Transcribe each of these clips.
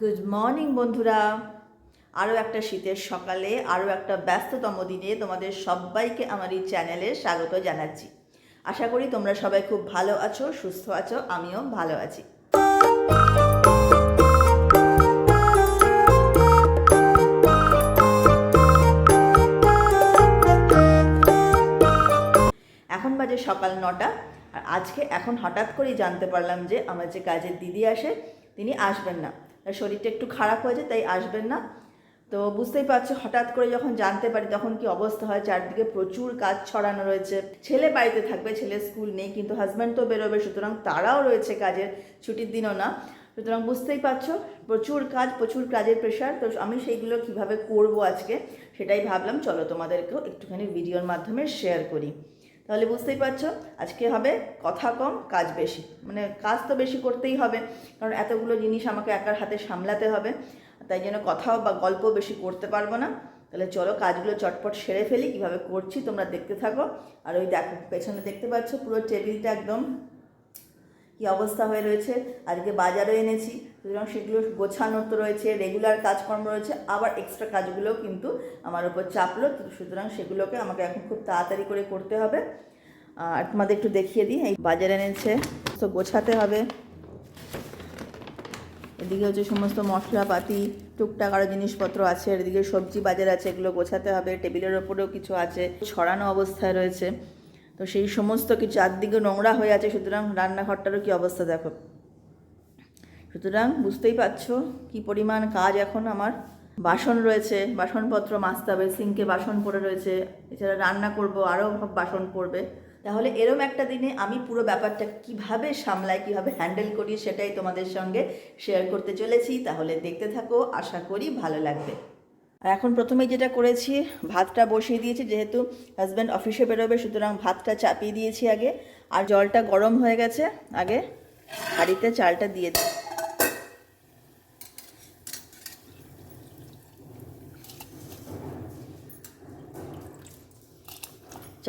Good morning বন্ধুরা। আরও একটা শীতের সকালে আরও একটা ব্যস্ততম দিনে তোমাদের সবাইকে আমার এই চ্যানেলে স্বাগত জানাচ্ছি। আশা করি তোমরা সবাই খুব ভালো আছো, সুস্থ আছো, আমিও ভালো আছি। এখন বাজে সকাল নটা, আর আজকে এখন হঠাৎ করেই জানতে পারলাম যে আমার যে কাজের দিদি আসে, তিনি আসবেন না। শরীরটা একটু খারাপ হয়েছে তাই আসবেন না। তো বুঝতেই পারছ, হঠাৎ করে যখন জানতে পারি তখন কি অবস্থা হয়, চারদিকে প্রচুর কাজ ছড়ানো রয়েছে। ছেলে বাড়িতে থাকবে, ছেলে স্কুল নেই, কিন্তু হাজব্যান্ড তো বেরোবে, সুতরাং তারাও রয়েছে কাজের, ছুটির দিনও না। সুতরাং বুঝতেই পারছ, প্রচুর কাজ, প্রচুর কাজের প্রেশার তো আমি সেইগুলো কীভাবে করব আজকে, সেটাই ভাবলাম। চলো তোমাদেরকেও একটুখানি ভিডিওর মাধ্যমে শেয়ার করি। তাহলে বুঝতেই পারছ, আজকে হবে কথা কম, কাজ বেশি। মানে কাজ তো বেশি করতেই হবে, কারণ এতগুলো জিনিস আমাকে একার হাতে সামলাতে হবে, তাই জন্য কথাও বা গল্প বেশি করতে পারব না। তাহলে চলো কাজগুলো চটপট সেরে ফেলি, কীভাবে করছি তোমরা দেখতে থাকো। আর ওই দেখো, পেছনে দেখতে পাচ্ছ পুরো টেবিলটা একদম কি অবস্থা হয়ে রয়েছে। আজকে বাজারও এনেছি সুতরাং সেগুলো গোছানো তো রয়েছে রেগুলার কাজকর্ম রয়েছে, আবার এক্সট্রা কাজগুলোও কিন্তু আমার উপর চাপলো। সুতরাং সেগুলোকে আমাকে এখন খুব তাড়াতাড়ি করে করতে হবে। আর তোমাদের একটু দেখিয়ে দিই, এই বাজারে এনেছে, তো গোছাতে হবে। এদিকে হচ্ছে সমস্ত মশলাপাতি, টুকটাক আরও জিনিসপত্র আছে এদিকে সবজি বাজার আছে, এগুলো গোছাতে হবে, টেবিলের ওপরেও কিছু আছে, ছড়ানো অবস্থায় রয়েছে। তো সেই সমস্ত কিছু, চারদিকে নোংরা হয়ে আছে, সুতরাং রান্নাঘরটারও কি অবস্থা দেখো। সুতরাং বুঝতেই পারছ কি পরিমাণ কাজ এখন আমার। বাসন রয়েছে, বাসনপত্র মাজতে হবে, সিঙ্কে বাসন পড়ে রয়েছে, এছাড়া রান্না করব, আরও বাসন পড়বে। তাহলে এরম একটা দিনে আমি পুরো ব্যাপারটা কীভাবে সামলাই, কীভাবে হ্যান্ডেল করি সেটাই তোমাদের সঙ্গে শেয়ার করতে চলেছি। তাহলে দেখতে থাকো, আশা করি ভালো লাগবে। আর এখন প্রথমে যেটা করেছি, ভাতটা বসিয়ে দিয়েছি, যেহেতু হাজব্যান্ড অফিসে বেরোবে, সুতরাং ভাতটা চাপিয়ে দিয়েছি আগে। আর জলটা গরম হয়ে গেছে, আগে হাঁড়িতে চালটা দিয়ে দিই।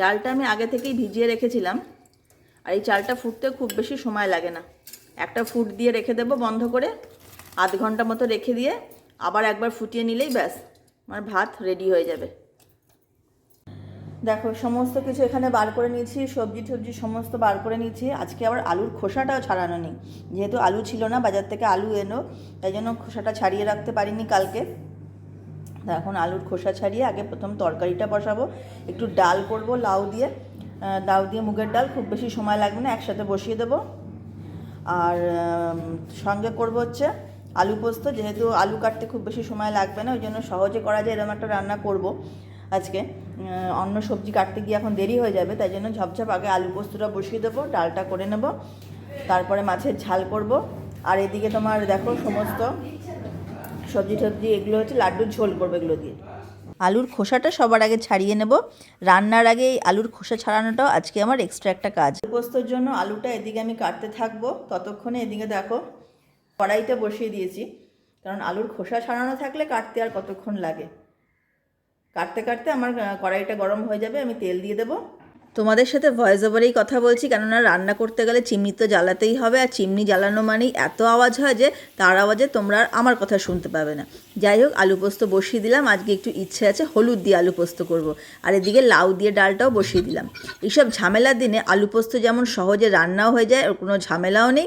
চালটা আমি আগে থেকেই ভিজিয়ে রেখেছিলাম। আর এই চালটা ফুটতে খুব বেশি সময় লাগে না। একটা ফুট দিয়ে রেখে দেবো বন্ধ করে, আধ ঘণ্টা মতো রেখে দিয়ে আবার একবার ফুটিয়ে নিলেই ব্যাস, আমার ভাত রেডি হয়ে যাবে। দেখো, সমস্ত কিছু এখানে বার করে নিয়েছি, সবজি টবজি সমস্ত বার করে নিয়েছি। আজকে আবার আলুর খোসাটাও ছাড়ানো নেই। যেহেতু আলু ছিল না, বাজার থেকে আলু এনো, তাই জন্য খোসাটা ছাড়িয়ে রাখতে পারিনি কালকে। এখন আলুর খোসা ছাড়িয়ে আগে প্রথম তরকারিটা বসাবো। একটু ডাল করব, লাউ দিয়ে। লাউ দিয়ে মুগের ডাল, খুব বেশি সময় লাগবে না, একসাথে বসিয়ে দেবো। আর সঙ্গে করব হচ্ছে আলু পোস্ত, যেহেতু আলু কাটতে খুব বেশি সময় লাগবে না, ওই জন্য সহজে করা যায়, এরকম একটা রান্না করব আজকে। অন্য সবজি কাটতে গিয়ে এখন দেরি হয়ে যাবে, তাই জন্য ঝপঝপ আগে আলু পোস্তটা বসিয়ে দেবো, ডালটা করে নেব। তারপরে মাছের ঝাল করব। আর এদিকে তোমার দেখো সমস্ত সবজি টবজি, এগুলো হচ্ছে লাড্ডুর ঝোল করবে এগুলো দিয়ে। আলুর খোসাটা সবার আগে ছাড়িয়ে নেব। রান্নার আগে এই আলুর খোসা ছাড়ানোটাও আজকে আমার এক্সট্রা একটা কাজ। পোস্তর জন্য আলুটা এদিকে আমি কাটতে থাকব। ততক্ষণে এদিকে দেখো কড়াইটা বসিয়ে দিয়েছি। কারণ আলুর খোসা ছাড়ানো থাকলে কাটতে আর কতক্ষণ লাগে। কাটতে কাটতে আমার কড়াইটা গরম হয়ে যাবে, আমি তেল দিয়ে দেবো। তোমাদের সাথে ভয়েস ওভারেই কথা বলছি, কেননা রান্না করতে গেলে চিমনি তো জ্বালাতেই হবে, আর চিমনি জ্বালানো মানেই এত আওয়াজ হয় যে তার আওয়াজে তোমরা আর আমার কথা শুনতে পাবে না। যাই হোক, আলু পোস্ত বসিয়ে দিলাম, আজকে একটু ইচ্ছে আছে হলুদ দিয়ে আলু পোস্ত করব। আর এদিকে লাউ দিয়ে ডালটাও বসিয়ে দিলাম। এইসব ঝামেলার দিনে আলু পোস্ত যেমন সহজে রান্নাও হয়ে যায়, ওর কোনো ঝামেলাও নেই।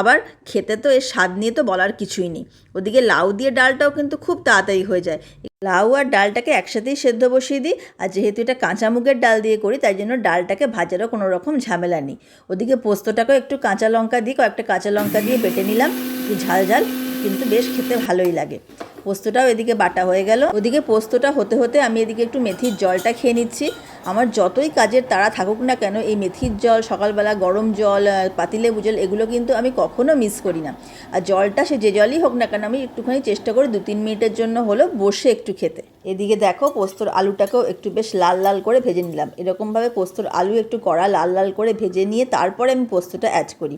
আবার খেতে তো এর স্বাদ নিয়ে তো বলার কিছুই নেই। ওদিকে লাউ দিয়ে ডালটাও কিন্তু খুব তাড়াতাড়ি হয়ে যায়। লাউ আর ডালটাকে একসাথেই সেদ্ধ বসিয়ে দিই। আর যেহেতু এটা কাঁচা মুগের ডাল দিয়ে করি, তাই জন্য ডালটাকে ভাজারও কোনো রকম ঝামেলা নেই। ওদিকে পোস্তটাকেও একটু কাঁচা লঙ্কা দিই কয়েকটা কাঁচা লঙ্কা দিয়ে বেটে নিলাম। একটু ঝাল ঝাল। কিন্তু বেশ খেতে ভালোই লাগে। পোস্তটাও এদিকে বাটা হয়ে গেল। ওদিকে পোস্তটা হতে হতে আমি এদিকে একটু মেথির জলটা খেয়ে নিচ্ছি। আমার যতই কাজের তাড়া থাকুক না কেন এই মেথির জল সকালবেলা গরম জল আহ, পাতিলেবু জল এগুলো কিন্তু আমি কখনো মিস করি না। আর জলটা সে যে জলই হোক না কেন আমি একটুখানি চেষ্টা করি দু তিন মিনিটের জন্য হলেও বসে একটু খেতে। এদিকে দেখো পোস্তর আলুটাকেও একটু বেশ লাল লাল করে ভেজে নিলাম। এরকমভাবে পোস্তর আলু একটু কড়া লাল লাল করে ভেজে নিয়ে তারপরে আমি পোস্তটা অ্যাড করি।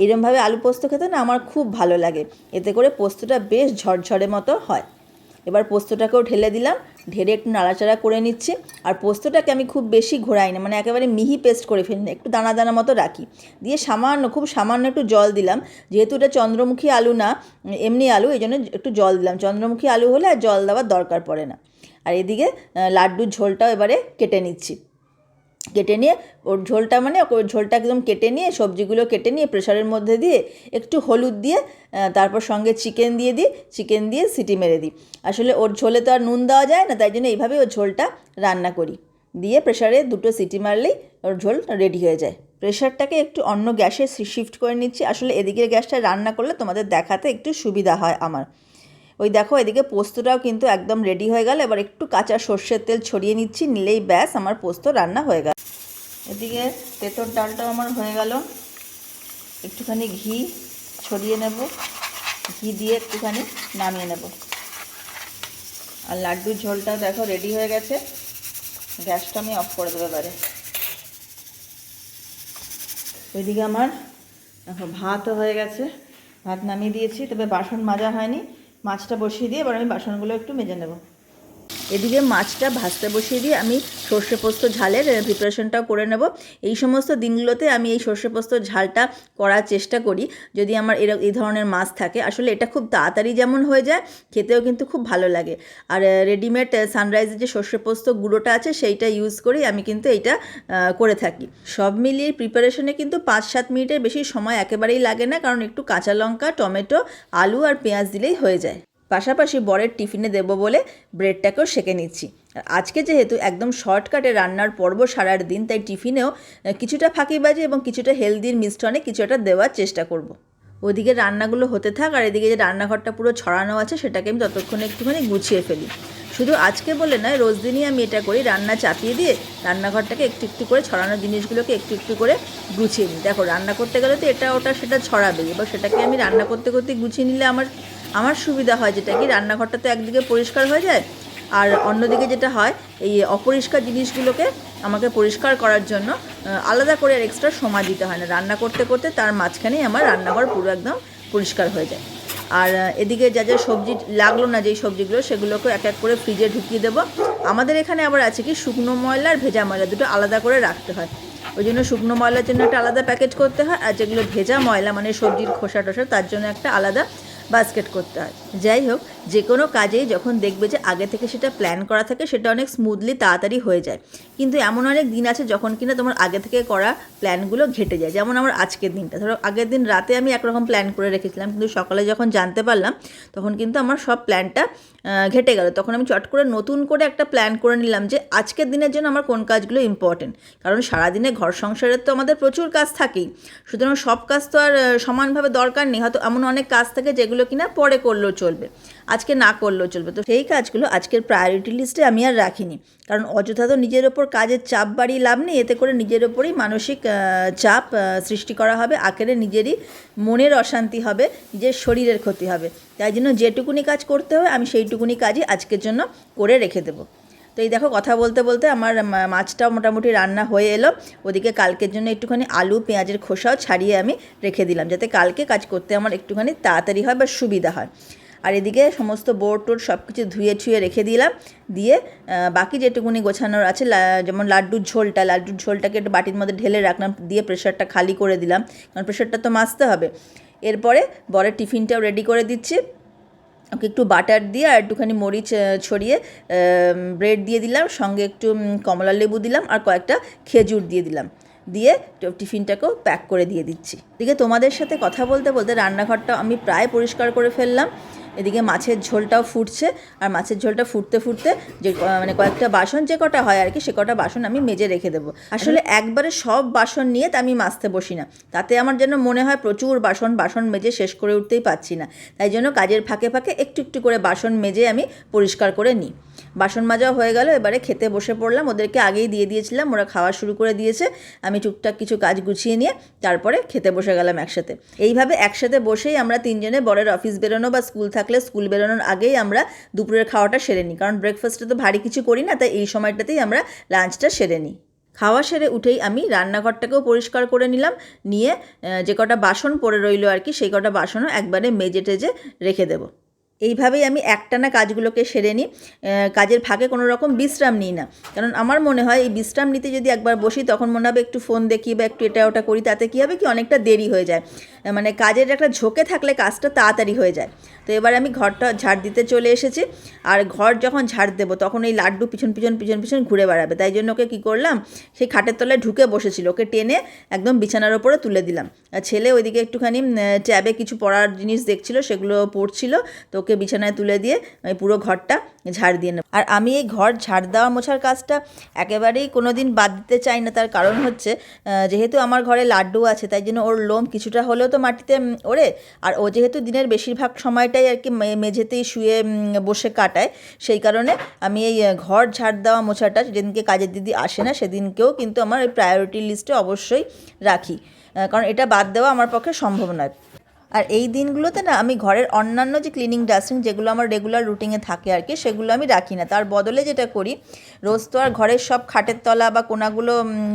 এরমভাবে আলু পোস্ত খেতে না আমার খুব ভালো লাগে। এতে করে পোস্তটা বেশ ঝরঝরে মতো হয়। এবার পোস্তটাকেও ঢেলে দিলাম, ঢেলে একটু নাড়াচাড়া করে নিচ্ছি। আর পোস্তটাকে আমি খুব বেশি ঘোরাই না মানে একেবারে মিহি পেস্ট করে ফেলি একটু দানা দানা মতো রাখি। দিয়ে সামান্য, খুব সামান্য একটু জল দিলাম। যেহেতু এটা চন্দ্রমুখী আলু না, এমনি আলু, এই জন্য একটু জল দিলাম। চন্দ্রমুখী আলু হলে আর জল দেওয়ার দরকার পড়ে না। আর এদিকে লাড্ডুর ঝোলটাও এবারে কেটে নিচ্ছি। কেটে নিয়ে, ওর ঝোলটা মানে ওর ঝোলটা একদম কেটে নিয়ে, সবজিগুলো কেটে নিয়ে প্রেশারের মধ্যে দিয়ে একটু হলুদ দিয়ে তারপর সঙ্গে চিকেন দিয়ে দিই, চিকেন দিয়ে সিটি মেরে দিই। আসলে ওর ঝোলে তো আর নুন দেওয়া যায় না, তাই জন্য এইভাবে ওর ঝোলটা রান্না করি। দিয়ে প্রেশারে দুটো সিটি মারলেই ওর ঝোল রেডি হয়ে যায়। প্রেশারটাকে একটু অন্য গ্যাসে শিফট করে নিচ্ছি। আসলে এদিকের গ্যাসটা রান্না করলে তোমাদের দেখাতে একটু সুবিধা হয় আমার। ওই দেখো, এদিকে পোস্তটাও কিন্তু একদম রেডি হয়ে গেল। এবার একটু কাঁচা সর্ষের তেল ছড়িয়ে নিচ্ছি, নিলেই ব্যাস, আমার পোস্ত রান্না হয়ে গেল। এদিকে তেঁতর ডালটাও আমার হয়ে গেল। একটুখানি ঘি ছড়িয়ে নেব। ঘি দিয়ে একটুখানি নামিয়ে নেব। আর লাড্ডুর ঝোলটা দেখো রেডি হয়ে গেছে। গ্যাসটা আমি অফ করে দেবো এবারে। ওইদিকে আমার, দেখো ভাতও হয়ে গেছে। ভাত নামিয়ে দিয়েছি, তবে বাসন মাজা হয়নি। মাছটা বসিয়ে দিয়ে এবার আমি বাসনগুলো একটু মেজে নেব। এদিকে মাছটা ভাজতে বসিয়ে দিয়ে আমি সর্ষে পোস্ত ঝালের প্রিপারেশনটাও করে নেব। এই সমস্ত দিনগুলোতে আমি এই সর্ষে পোস্ত ঝালটা করার চেষ্টা করি। যদি আমার এর, এই ধরনের মাছ থাকে, আসলে এটা খুব তাড়াতাড়ি যেমন হয়ে যায়, খেতেও কিন্তু খুব ভালো লাগে। আর রেডিমেড সানরাইজের যে সর্ষে পোস্ত গুঁড়োটা আছে, সেইটা ইউজ করেই আমি কিন্তু এইটা করে থাকি। সব মিলিয়ে প্রিপারেশনে কিন্তু পাঁচ সাত মিনিটের বেশি সময় একেবারেই লাগে না, কারণ একটু কাঁচা লঙ্কা, টমেটো, আলু আর পেঁয়াজ দিলেই হয়ে যায়। পাশাপাশি বরের টিফিনে দেবো বলে ব্রেডটাকেও সেঁকে নিচ্ছি। আর আজকে যেহেতু একদম শর্টকাটে রান্নার পর্ব সারার দিন, তাই টিফিনেও কিছুটা ফাঁকিবাজি এবং কিছুটা হেলদির মিশ্রণে কিছু একটা দেওয়ার চেষ্টা করব। ওদিকে রান্নাগুলো হতে থাক আর এদিকে যে রান্নাঘরটা পুরো ছড়ানো আছে, সেটাকে আমি ততক্ষণে একটুখানি গুছিয়ে ফেলি। শুধু আজকে বলে নয়, রোজ দিনই আমি এটা করি, রান্না চাপিয়ে দিয়ে রান্নাঘরটাকে একটু একটু করে ছড়ানো জিনিসগুলোকে একটু একটু করে গুছিয়ে নিই। দেখো, রান্না করতে গেলে তো এটা ওটা সেটা ছড়াবেই, এবার সেটাকে আমি রান্না করতে করতে গুছিয়ে নিলে আমার আমার সুবিধা হয় যেটা কি রান্নাঘরটা তো একদিকে পরিষ্কার হয়ে যায়, আর অন্যদিকে যেটা হয়, এই অপরিষ্কার জিনিসগুলোকে আমাকে পরিষ্কার করার জন্য আলাদা করে আর এক্সট্রা সময় দিতে হয় না। রান্না করতে করতে তার মাঝখানেই আমার রান্নাঘর পুরো একদম পরিষ্কার হয়ে যায়। আর এদিকে যা যা সবজি লাগল না যেই সবজিগুলো, সেগুলোকে এক এক করে ফ্রিজে ঢুকিয়ে দেবো। আমাদের এখানে আবার আছে কি শুকনো ময়লা আর ভেজা ময়লা দুটো আলাদা করে রাখতে হয়। ওই জন্য শুকনো ময়লার জন্য একটা আলাদা প্যাকেট করতে হয়, আর যেগুলো ভেজা ময়লা মানে সবজির খোসা টোসা তার জন্য একটা আলাদা বাস্কেট করতে হয়। যাই হোক যে কোনো কাজেই যখন দেখবে যে আগে থেকে সেটা প্ল্যান করা থাকে, সেটা অনেক স্মুথলি তাড়াতাড়ি হয়ে যায়। কিন্তু এমন অনেক দিন আছে যখন কিনা তোমার আগে থেকে করা প্ল্যানগুলো ঘেটে যায়। যেমন আমার আজকের দিনটা। ধরো, আগের দিন রাতে আমি একরকম প্ল্যান করে রেখেছিলাম, কিন্তু সকালে যখন জানতে পারলাম, তখন কিন্তু আমার সব প্ল্যানটা ঘেটে গেল। তখন আমি চট করে নতুন করে একটা প্ল্যান করে নিলাম যে আজকের দিনের জন্য আমার কোন কাজগুলো ইম্পর্টেন্ট কারণ সারাদিনে ঘর সংসারের তো আমাদের প্রচুর কাজ থাকেই। সুতরাং সব কাজ তো আর সমানভাবে দরকার নেই। হয়তো এমন অনেক কাজ থাকে যেগুলো কিনা পরে করলেও চলবে। আজকে না করলেও চলবে। তো সেই কাজগুলো আজকের প্রায়োরিটি লিস্টে আমি আর রাখিনি। কারণ অযথা তো নিজের ওপর কাজের চাপ বাড়িয়ে লাভ নেই, এতে করে নিজের ওপরেই মানসিক চাপ সৃষ্টি করা হবে। আখেরে নিজেরই মনের অশান্তি হবে, নিজের শরীরের ক্ষতি হবে। তাই জন্য যেটুকুনি কাজ করতে হবে আমি সেইটুকুনি কাজই আজকের জন্য করে রেখে দেবো। তো এই দেখো কথা বলতে বলতে আমার মাছটাও মোটামুটি রান্না হয়ে এলো। ওদিকে কালকের জন্য একটুখানি আলু, পেঁয়াজের খোসাও ছাড়িয়ে আমি রেখে দিলাম, যাতে কালকে কাজ করতে আমার একটুখানি তাড়াতাড়ি হয় বা সুবিধা হয়। আর এদিকে সমস্ত বোর্ড টোর সব কিছু ধুয়ে ছুয়ে রেখে দিলাম। দিয়ে বাকি যেটুকুনি গোছানোর আছে যেমন লাড্ডুর ঝোলটা, লাড্ডুর ঝোলটাকে একটু বাটির মধ্যে ঢেলে রাখলাম, দিয়ে প্রেশারটা খালি করে দিলাম, কারণ প্রেশারটা তো মাজতে হবে। এরপরে বরের টিফিনটাও রেডি করে দিচ্ছি। ওকে একটু বাটার দিয়ে আর একটুখানি মরিচ ছড়িয়ে ব্রেড দিয়ে দিলাম, সঙ্গে একটু কমলা লেবু দিলাম আর কয়েকটা খেজুর দিয়ে দিলাম। দিয়ে টিফিনটাকেও প্যাক করে দিয়ে দিচ্ছি। এদিকে তোমাদের সাথে কথা বলতে বলতে রান্নাঘরটা আমি প্রায় পরিষ্কার করে ফেললাম। এদিকে মাছের ঝোলটাও ফুটছে, আর মাছের ঝোলটা ফুটতে ফুটতে যে মানে কয়েকটা বাসন যে কটা হয় আর কি, সে কটা বাসন আমি মেজে রেখে দেবো। আসলে একবারে সব বাসন নিয়ে তা আমি মাজতে বসি না। তাতে আমার যেন মনে হয় প্রচুর বাসন বাসন মেজে শেষ করে উঠতেই পারছি না। তাই জন্য কাজের ফাঁকে ফাঁকে একটু একটু করে বাসন মেজে আমি পরিষ্কার করে নিই। বাসন মাজাও হয়ে গেল, এবারে খেতে বসে পড়লাম, ওদেরকে আগেই দিয়ে দিয়েছিলাম, ওরা খাওয়া শুরু করে দিয়েছে। আমি টুকটাক কিছু কাজ গুছিয়ে নিয়ে তারপরে খেতে বসে গেলাম একসাথে। এইভাবে একসাথে বসেই আমরা তিনজনে বরের অফিস বেরোনো বা স্কুল থাকলে স্কুল বেরোনোর আগেই আমরা দুপুরের খাওয়াটা সেরে নিই। কারণ ব্রেকফাস্টে তো ভারী কিছু করি না, তাই এই সময়টাতেই আমরা লাঞ্চটা সেরে নিই। খাওয়া সেরে উঠেই আমি রান্নাঘরটাকেও পরিষ্কার করে নিলাম, নিয়ে যে কটা বাসন পড়ে রইল আর কি, সেই কটা বাসনও একবারে মেজে টেজে রেখে দেবো। এইভাবেই আমি একটানা কাজগুলোকে সেরে নিই কাজের ফাঁকে কোনো রকম বিশ্রাম নিই না। কারণ আমার মনে হয় এই বিশ্রাম নিতে যদি একবার বসি, তখন মনে হবে একটু ফোন দেখি বা একটু এটা ওটা করি, তাতে কী হবে কি অনেকটা দেরি হয়ে যায়। মানে কাজের একটা ঝোঁকে থাকলে কাজটা তাড়াতাড়ি হয়ে যায়। তো এবার আমি ঘরটা ঝাড় দিতে চলে এসেছি। আর ঘর যখন ঝাড় দেবো, তখন এই লাড্ডু পিছন পিছন পিছন পিছন ঘুরে বেড়াবে। তাই জন্য ওকে কী করলাম, সেই খাটের তলায় ঢুকে বসেছিল। ওকে টেনে একদম বিছানার ওপরে তুলে দিলাম। ছেলে ওইদিকে একটুখানি ট্যাবে কিছু পড়ার জিনিস দেখছিল, সেগুলো পড়ছিল। তো ওকে বিছানায় তুলে দিয়ে আমি পুরো ঘরটা ঝাড় দিয়ে নেব। আর আমি এই ঘর ঝাড় দেওয়া মোছার কাজটা একেবারেই কোনো দিন বাদ দিতে চাই না। তার কারণ হচ্ছে যেহেতু আমার ঘরে লাড্ডু আছে, তাই জন্য ওর লোম কিছুটা হলেও তো মাটিতে ওড়ে। আর ও যেহেতু দিনের বেশিরভাগ সময়টাই আর কি মেঝেতেই শুয়ে বসে কাটায়, সেই কারণে আমি এই ঘর ঝাড় দেওয়া মোছাটা যেদিনকে কাজের দিদি আসে না, সেদিনকেও কিন্তু আমার এই প্রায়োরিটি লিস্টে অবশ্যই রাখি। কারণ এটা বাদ দেওয়া আমার পক্ষে সম্ভব নয়। আর এই দিনগুলোতে না আমি ঘরের অন্যান্য যে ক্লিনিং ডাস্টিং যেগুলো আমার রেগুলার রুটিনে থাকে আর কি, সেগুলো আমি রাখি না। তার বদলে যেটা করি, রোজ তো আর ঘরের সব খাটের তলা বা কোনাগুলো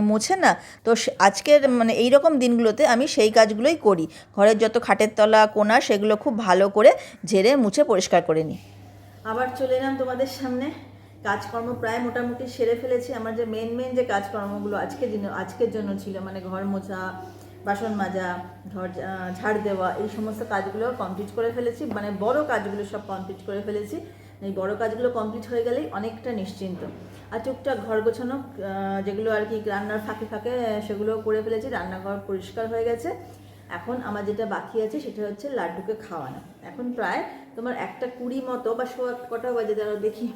মুছে না, তো আজকের মানে এই রকম দিনগুলোতে আমি সেই কাজগুলোই করি। ঘরের যত খাটের তলা, কোনা, সেগুলো খুব ভালো করে ঝেড়ে, মুছে, পরিষ্কার করে নিই। আবার চলে এলাম তোমাদের সামনে। কাজকর্ম প্রায় মোটামুটি সেরে ফেলেছি। আমার যে মেন মেন যে কাজকর্মগুলো আজকের দিনে, আজকের জন্য ছিল মানে ঘর মোছা বাসন মাজা আহ, ঝাড় দেওয়া এই সমস্ত কাজগুলো কমপ্লিট করে ফেলেছি। মানে বড় কাজগুলো সব কমপ্লিট করে ফেলেছি। এই বড় কাজগুলো কমপ্লিট হয়ে গেলেই অনেকটা নিশ্চিন্ত। আর টুকটাক ঘর গোছানো যেগুলো আর কি রান্নার ফাঁকে ফাঁকে সেগুলো করে ফেলেছি। রান্নাঘর পরিষ্কার হয়ে গেছে। এখন আমার যেটা বাকি আছে সেটা হচ্ছে লাড্ডুকে খাওয়ানো। এখন প্রায় তোমার একটা কুড়ি মতো বা শো কটা বাজে দাঁড়াও দেখি।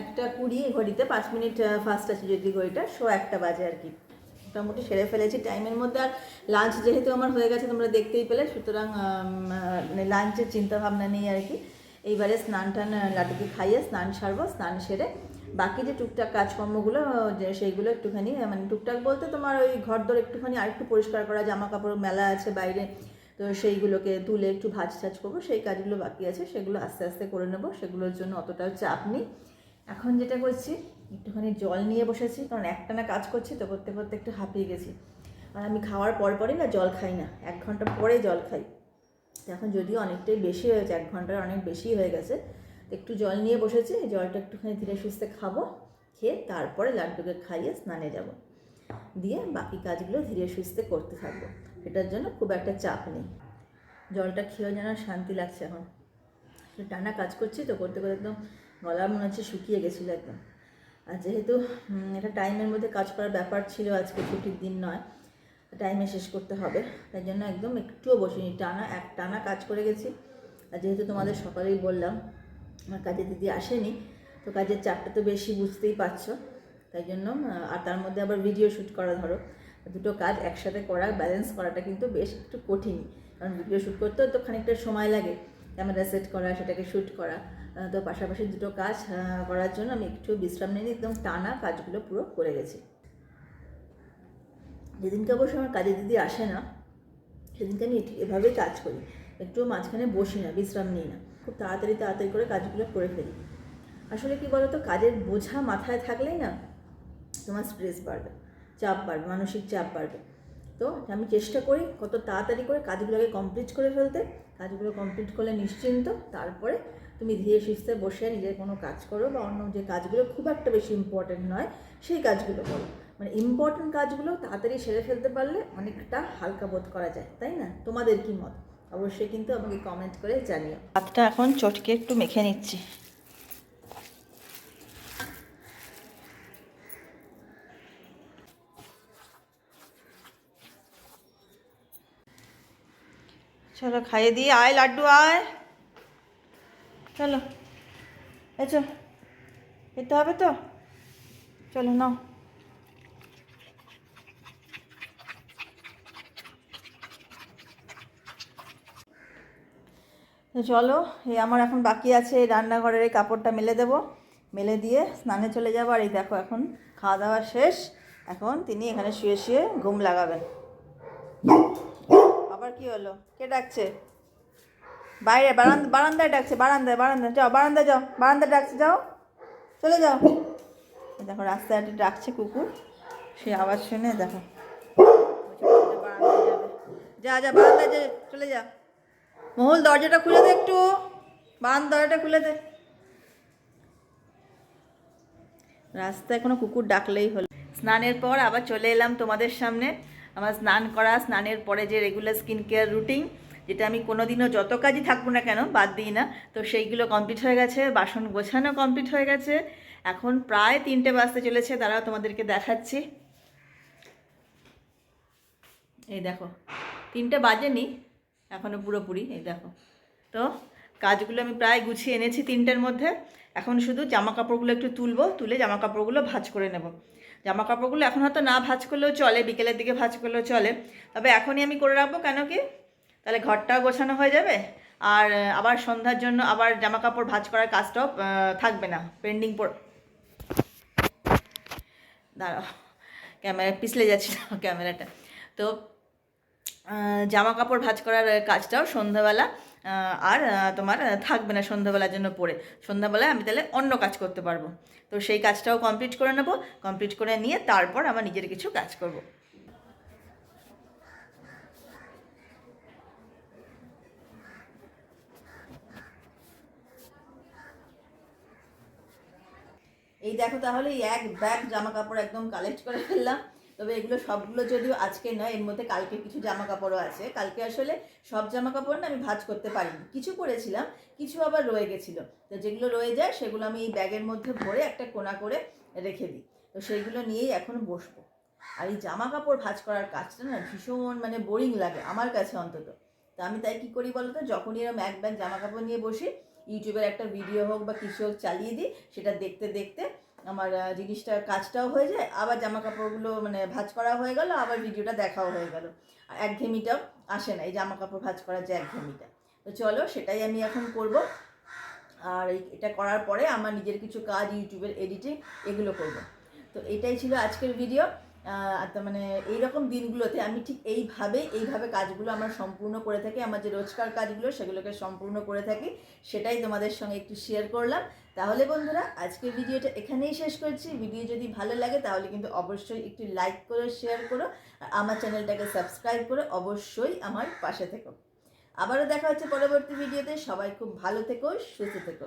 একটা কুড়ি ঘড়িতে পাঁচ মিনিট ফার্স্ট আছে যদি ঘড়িটা শো একটা বাজে আর কি। মোটামুটি সেরে ফেলেছি। টাইমের মধ্যে আর লাঞ্চ যেহেতু আমার হয়ে গেছে, তোমরা দেখতেই পেলে। সুতরাং মানে লাঞ্চের চিন্তা ভাবনা নেই আর কি। এইবারে স্নান টান লাড্ডুকে খাইয়ে স্নান সারবো, স্নান সেরে বাকি যে টুকটাক কাজকর্মগুলো সেইগুলো একটুখানি মানে টুকটাক বলতে তোমার ওই ঘর দর একটুখানি আরেকটু পরিষ্কার করা জামা কাপড় মেলা আছে বাইরে, তো সেইগুলোকে তুলে একটু ভাজ টাজ করব। সেই কাজগুলো বাকি আছে, সেগুলো আস্তে আস্তে করে নেব, সেগুলোর জন্য অতটাও চাপ নেই। এখন যেটা করছি একটুখানি জল নিয়ে বসেছি, কারণ একটানা কাজ করছি তো করতে করতে একটু হাঁপিয়ে গেছি। আর আমি খাওয়ার পর পরই না জল খাই না, এক ঘণ্টা পরে জল খাই। এখন যদিও অনেকটাই বেশি হয়েছে এক ঘণ্টার অনেক বেশি হয়ে গেছে একটু জল নিয়ে বসেছি জলটা একটুখানি ধীরে সুস্থে খাব, খেয়ে তারপরে লাড্ডুকে খাইয়ে স্নানে যাব। দিয়ে বাকি কাজগুলো ধীরে সুস্থে করতে থাকব, এটার জন্য খুব একটা চাপ নেই। জলটা খেয়েও যেন শান্তি লাগছে এখন। টানা কাজ করছি তো করতে করতে একদম গলা মনে হচ্ছে শুকিয়ে গেছিল একদম। আর যেহেতু এটা টাইমের মধ্যে কাজ করার ব্যাপার ছিল, আজকে ছুটির দিন নয় টাইমে শেষ করতে হবে। তাই জন্য একদম একটুও বসিনি, টানা এক, টানা কাজ করে গেছি। আর যেহেতু তোমাদের সকালেই বললাম, আমার কাজে দিদি আসেনি, তো কাজের চাপটা তো বেশি বুঝতেই পারছ। তাই জন্য আর তার মধ্যে আবার ভিডিও শ্যুট করা ধরো। দুটো কাজ একসাথে করা ব্যালেন্স করাটা কিন্তু বেশ একটু কঠিন কারণ ভিডিও শ্যুট করতেও তো খানিকটা সময় লাগে। ক্যামেরা সেট করা, সেটাকে শ্যুট করা। তো পাশাপাশি দুটো কাজ করার জন্য আমি একটু বিশ্রাম নিয়ে একদম টানা কাজগুলো পুরো করে গেছি। যেদিনকে অবশ্য আমার কাজে দিদি আসে না, সেদিনকে আমি এভাবেই কাজ করি। একটু মাঝখানে বসি না, বিশ্রাম নিই না। খুব তাড়াতাড়ি তাড়াতাড়ি করে কাজগুলো করে ফেলি। আসলে কি বলতো, কাজের বোঝা মাথায় থাকলেই না তোমার স্ট্রেস বাড়বে, চাপ বাড়বে, মানসিক চাপ বাড়বে। তো আমি চেষ্টা করি কত তাড়াতাড়ি করে কাজগুলোকে কমপ্লিট করে ফেলতে। কাজগুলো কমপ্লিট করলে নিশ্চিন্ত। তারপরে তুমি ধীরে সুস্থে বসে নিজের কোনো কাজ করো বা অন্য যে কাজগুলো খুব একটা বেশি ইম্পর্টেন্ট নয়, সেই কাজগুলো করো। মানে ইম্পর্টেন্ট কাজগুলো তাড়াতাড়ি সেরে ফেলতে পারলে অনেকটা হালকা বোধ করা যায়, তাই না? তোমাদের কি মত? অবশ্যই কিন্তু আমাকে কমেন্ট করে জানিও। হাতটা এখন চটকে একটু মেখে নিচ্ছি। চলো খাইয়ে দিয়ে আয় লাড্ডু আয় চলো এসো খেতে হবে তো চলো নাও চলো এই আমার এখন বাকি আছে রান্নাঘরের এই কাপড়টা মেলে দেব। মেলে দিয়ে স্নানে চলে যাব, আর এই দেখো এখন খাওয়া দাওয়া শেষ। এখন তিনি এখানে শুয়ে শুয়ে ঘুম লাগাবেন। আবার কি হলো? কে ডাকছে? বাইরে, বারান্দা, বারান্দায় ডাকছে, বারান্দায় বারান্দায়, যাও বারান্দায় যাও, বারান্দায় ডাকছে, যাও, চলে যাও। দেখো, রাস্তায় ডাকছে কুকুর সে আওয়াজ শুনে দেখো। যা যা, বারান্দায় যা, চলে যা। মহুল, দরজাটা খুলে দে একটু। বান, দরজাটা খুলে দে। রাস্তায় কোনো কুকুর ডাকলেই হলো। স্নানের পর আবার চলে এলাম তোমাদের সামনে। আমার স্নান করা, স্নানের পরে যে রেগুলার স্কিন কেয়ার রুটিন যেটা আমি কোনোদিনও যত কাজই থাকব না কেন, বাদ দিই না। তো সেইগুলো কমপ্লিট হয়ে গেছে, বাসন গোছানো কমপ্লিট হয়ে গেছে। এখন প্রায় তিনটে বাজতে চলেছে, দাঁড়াও তোমাদেরকে দেখাচ্ছি। এই দেখো, তিনটে বাজেনি এখনও পুরোপুরি, এই দেখো। তো কাজগুলো আমি প্রায় গুছিয়ে এনেছি তিনটের মধ্যে। এখন শুধু জামা কাপড়গুলো একটু তুলবো, তুলে জামা কাপড়গুলো ভাঁজ করে নেব। জামা কাপড়গুলো এখন হয়তো না ভাঁজ করলেও চলে, বিকেলের দিকে ভাঁজ করলেও চলে। তবে এখনই আমি করে রাখব কেন কি? তাহলে ঘরটাও গোছানো হয়ে যাবে। আর আবার সন্ধ্যার জন্য আবার জামা কাপড় ভাঁজ করার কাজটাও থাকবে না পেন্ডিং পর। দাঁড়াও, ক্যামেরা পিছলে যাচ্ছে ক্যামেরাটা। তো জামা কাপড় ভাঁজ করার কাজটাও সন্ধ্যাবেলা আর তোমার থাকবে না সন্ধ্যাবেলার জন্য পড়ে। সন্ধ্যাবেলায় আমি তাহলে অন্য কাজ করতে পারব। তো সেই কাজটাও কমপ্লিট করে নেব। কমপ্লিট করে নিয়ে তারপর আমার নিজের কিছু কাজ করব। এই দেখো তাহলে এই এক ব্যাগ জামা কাপড় একদম কালেক্ট করে ফেললাম। তবে এগুলো সবগুলো যদিও আজকে নয়, এর মধ্যে কালকে কিছু জামা কাপড়ও আছে। কালকে আসলে সব জামা কাপড় না আমি ভাজ করতে পারিনি। কিছু করেছিলাম, কিছু আবার রয়ে গেছিল। তো যেগুলো রয়ে যায়, সেগুলো আমি এই ব্যাগের মধ্যে ভরে একটা কোনা করে রেখে দিই। তো সেইগুলো নিয়েই এখন বসবো। আর এই জামা কাপড় ভাজ করার কাজটা না ভীষণ মানে বোরিং লাগে আমার কাছে অন্তত। তা আমি তাই কী করি বলতো? যখনই এরকম এক ব্যাগ জামা কাপড় নিয়ে বসি, ইউটিউবের একটা ভিডিও হোক বা কিছু হোক চালিয়ে দিই, সেটা দেখতে দেখতে আমার জিনিসটা কাজটাও হয়ে যায়, আবার জামা কাপড়গুলো মানে ভাজ করা হয়ে গেল, আবার ভিডিওটা দেখাও হয়ে গেল। আর ঘেমিটাও আসে না, এই জামা কাপড় ভাজ করার যে ঘেমিটা তো চলো, সেটাই আমি এখন করব। আর এটা করার পরে আমার নিজের কিছু কাজ, ইউটিউবের এডিটিং এগুলো করব। তো এটাই ছিল আজকের ভিডিও মানে এইরকম দিনগুলোতে আমি ঠিক এইভাবে এইভাবে কাজগুলো আমার সম্পূর্ণ করে থাকি, আমার যে রোজকার কাজগুলো সেগুলোকে সম্পূর্ণ করে থাকি, সেটাই তোমাদের সঙ্গে একটু শেয়ার করলাম। তাহলে বন্ধুরা, আজকের ভিডিওটা এখানেই শেষ করছি। ভিডিও যদি ভালো লাগে, তাহলে কিন্তু অবশ্যই একটু লাইক করো শেয়ার করো আমার চ্যানেলটাকে সাবস্ক্রাইব করে, অবশ্যই আমার পাশে থেকো। আবারও দেখা হচ্ছে পরবর্তী ভিডিওতে। সবাই খুব ভালো থেকো, সুস্থ থেকো।